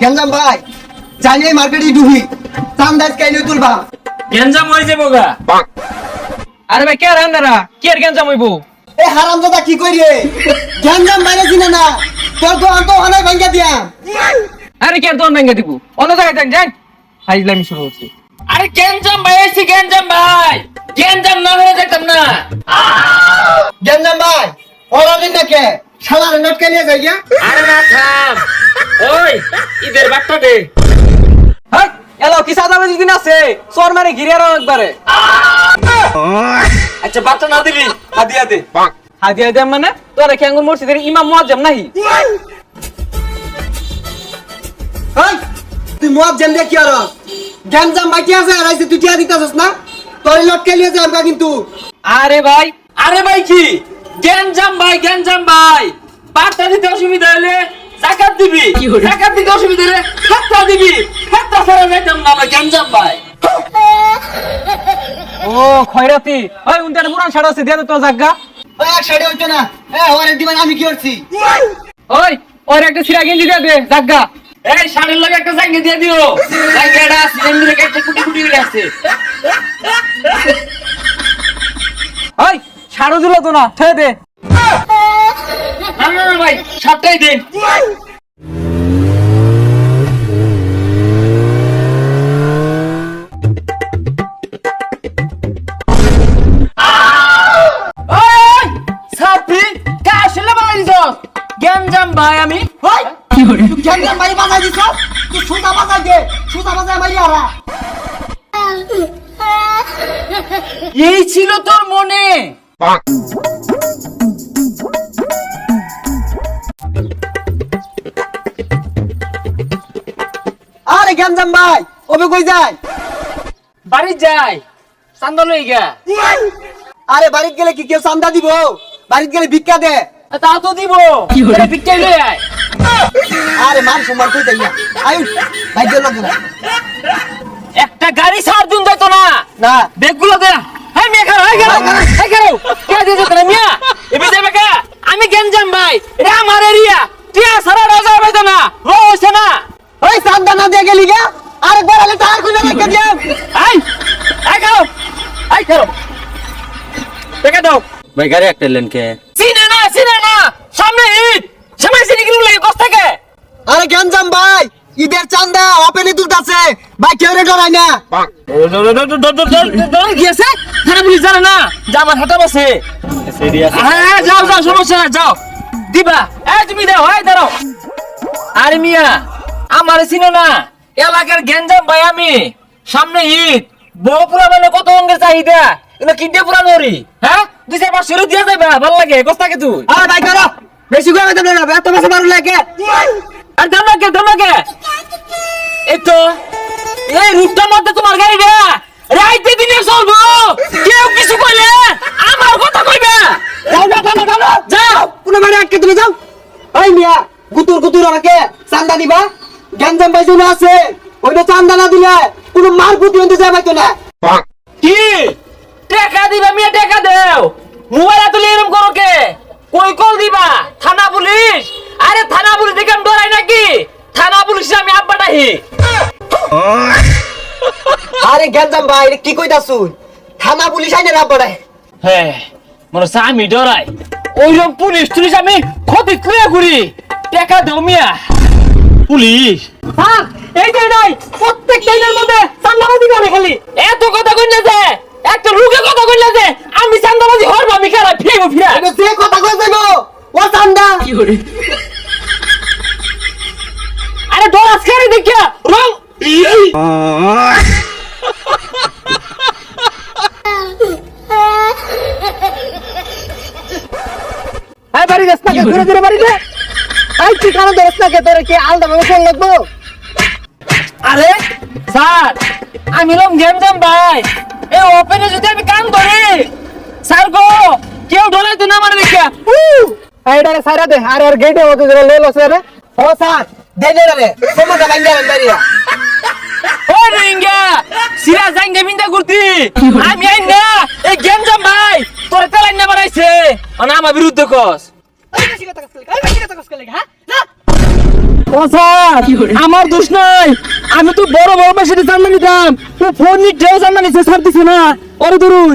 গেঞ্জাম ভাই জানি মার্কেটে ডুবি চান্দাজ কাইলে তুলবা? গেঞ্জাম হয়ে যাব গা। আরে ভাই কে রান্নারা কে আর গেঞ্জাম হইব? এই হারাম দাদা কি করি রে গেঞ্জাম বাইরে চিনে না। তোর তো আন্ত অনেক ভাঙ্গা দিয়া। আরে কে আর তোর ভেঙে দিব? অন্য জায়গায় যান যান। হাইজলামি শুরু হচ্ছে। আরে গেঞ্জাম ভাই এসি গেঞ্জাম ভাই। গেঞ্জাম না হয়ে যেতাম না। গেঞ্জাম ভাই ওরা দিন না কে? শালার নোট কে নিয়ে যাই গিয়া। আরে না থাম। ওই ঈদের বার্তা দে। হাই এলো কি সাদা বাজি দিন আছে? চোর মারে ঘিরে আর একবারে। আচ্ছা বার্তা না দিবি হাদিয়া দে। হাদিয়া দেম মানে? তোরা কি আঙ্গুর মসজিদের ইমাম মুয়াজ্জম নাহি? তুই মুয়াব জান দিয়ে কি আর? গেঞ্জাম বাকি আছে আর আইছে তুই টিয়া দিতাছস না? তোর নোট কে নিয়ে যাই কিন্তু। আরে ভাই আরে ভাই কি? গেঞ্জাম ভাই গেঞ্জাম ভাই। বার্তা দিতে অসুবিধা হলে জাকাত দিবি। জাকাত দিতে অসুবিধা হলে ফেত্তা দিবি। ফেত্তা ছাড়া যাইতাম না ভাই গেঞ্জাম ভাই। ও খয়রাতি। ওই উনতে পুরান ছাড়া আছে দিয়ে তো জাগা। ওই এক সাইডে হইতো না। ওরে দিবেন আমি কি করছি? ওই ওর একটা সিরা গেঞ্জি দিয়ে দে জাগা। এই শাড়ির লগে একটা জাঙ্গি দিয়ে দিও। জাঙ্গিটা সিলিন্ডারে কেটে কুটি কুটি করে আছে ওই ছাড়ো দিল তো না ঠে দে। সাতটাই দিন। ভাই আমি। ওই ভাই বাজাই দিছ তুই সুতা বাজাই দে সুতা বাজাই মারি আরা এই ছিল তোর মনে। আরে গেঞ্জাম ভাই? ওবে কই যায় বাড়ি যাই। চান্দা লই গা আরে বাড়িতে গেলে কি কেউ চান্দা দিব? বাড়িতে গেলে ভিক্ষা দে। তা তো দিব। পিকটাই লই আয়। আরে মান সম্মান কই দেই না? আয়ু ভাই গেল না। একটা গাড়ি ছাড় দিন যাইতো না। না। বেগগুলো দে। হ্যাঁ খাও হ্যাঁ গেল। হ্যাঁ গেল কে দিয়ে যেত না মিয়া এবে যাবে কে আমি গেঞ্জাম ভাই এটা আমার এরিয়া টিয়া সারা রাজা হবে না ও হইছে না ওই চান্দা না দিয়ে গেলি গা আরে গড়ালে টায়ার খুলে রেখে দিলাম আই আই খাও। আই খাও। টাকা দাও। ভাই গাড়ি একটা লেন কে? চিনে না চিনে না সামনে ঈদ। সামনে চিনি কিলো লাগে কষ্ট থেকে। আরে গেঞ্জাম ভাই ঈদের চান্দা ওপেনে তুলতাছে। ভাই কেউ রে ডরাই না। গিয়েছে? থানা পুলিশ জানে না? যা আমার হাতে বসে। হ্যাঁ যাও যাও সমস্যা নাই যাও। দিবা। এই তুমি দাও এই দাঁড়াও। আরে মিয়া আমার চিনো না। এলাকার গেঞ্জাম ভাই আমি। সামনে ঈদ। বউ পুরা মানে কত অঙ্গের চাহিদা? এগুলো কিনতে পুরা নরি হ্যাঁ? দুই চার পাঁচশো দিয়ে যাবে ভালো লাগে কোস্তাকে তুই। আরে ভাই করো বেশি করে দেব না এত বেশি মারু লাগে। আর ধর্মকে ধর্মকে এই তো এই রূপটার মধ্যে তোমার গাড়ি রে। রাইতে দিনে চলবো। কেউ কিছু কইলে আমার কথা কইবে। যাও যাও যাও যাও যাও। কোনো মানে আটকে তুমি যাও। ওই মিয়া গুতুর গুতুর আমাকে চান্দা দিবা। গেঞ্জাম ভাই জন্য আছে ওইটা চান্দা না দিলে কোনো মার পুতি হতে যাবে তো না কি? টাকা দিবা মিয়া টাকা দেও। মোবাইল তুলে এরকম করো কে? কই কল দিবা? থানা পুলিশ? আরে থানা পুলিশ দেখে আমি ডরাই নাকি? থানা পুলিশ আমি আব্বাটাহি আরে গেঞ্জাম ভাই কি কইতা শুন থানা পুলিশ আইনে রাব বড়াই হ্যাঁ মনে হচ্ছে আমি ডরাই। ওইরকম পুলিশ টুলিশ আমি ক্ষতি করে ঘুরি। টাকা দেও মিয়া। পুলিশ। হ্যাঁ এই যে নাই প্রত্যেক দিনের মধ্যে চান্দাবাজি করে খালি। এত কথা কইলে যে একটা রুগে কথা কইলে যে আমি চান্দাবাজি হরব আমি খারাপ ফিরে ফিরে এটা যে কথা কই যাইবো ও চান্দা। আরে ডরাস খারে দেখিয়া রং। এই বাড়ি না ঘুরে ঘুরে বাড়ি দে এই ঠিকানা ধরস না কে? তোর কি আলাদা ভাবে ফোন লাগবো? আরে স্যার আমি লম গেম জাম ভাই। এ ওপেনে যদি আমি কাম করি স্যার গো কেউ ডরাই তো না মানে দেখিয়া এইটা সারা দে। আর আর গেটে হতে ধরে লে লো স্যার ও স্যার দে দে রে সমটা ভাঙ্গা রে। বাড়িয়া ও রিঙ্গা সিরা জাঙ্গে বিন্দা করতি। আমি আই না এই গেম জাম ভাই তোর তেলাই না বানাইছে। আর আমার বিরুদ্ধে কস। ও স্যার আমার দোষ নাই। আমি তো বড় বড় মেশিনে চান্দা নিতাম ও ফোন নিয়ে ঢেউ চান্দা নিচ্ছে ছাড় দিছে না। ওরে ধরুন।